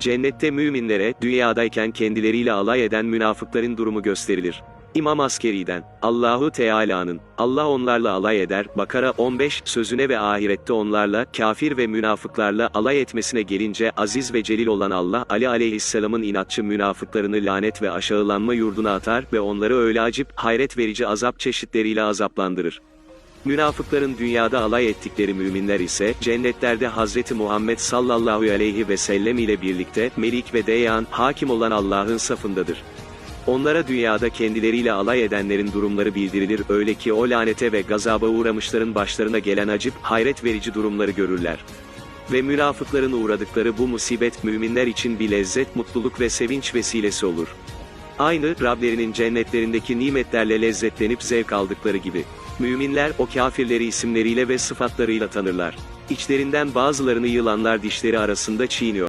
Cennette müminlere, dünyadayken kendileriyle alay eden münafıkların durumu gösterilir. İmam Askeri'den, Allahu Teala'nın, Allah onlarla alay eder, Bakara 15, sözüne ve ahirette onlarla, kafir ve münafıklarla alay etmesine gelince aziz ve celil olan Allah, Ali aleyhisselamın inatçı münafıklarını lanet ve aşağılanma yurduna atar ve onları öyle acip, hayret verici azap çeşitleriyle azaplandırır. Münafıkların dünyada alay ettikleri müminler ise, cennetlerde Hazreti Muhammed sallallahu aleyhi ve sellem ile birlikte, Melik ve Deyan, hakim olan Allah'ın safındadır. Onlara dünyada kendileriyle alay edenlerin durumları bildirilir öyle ki o lanete ve gazaba uğramışların başlarına gelen acip, hayret verici durumları görürler. Ve münafıkların uğradıkları bu musibet müminler için bir lezzet, mutluluk ve sevinç vesilesi olur. Aynı, Rablerinin cennetlerindeki nimetlerle lezzetlenip zevk aldıkları gibi. Müminler, o kafirleri isimleriyle ve sıfatlarıyla tanırlar. İçlerinden bazılarını yılanlar dişleri arasında çiğniyor.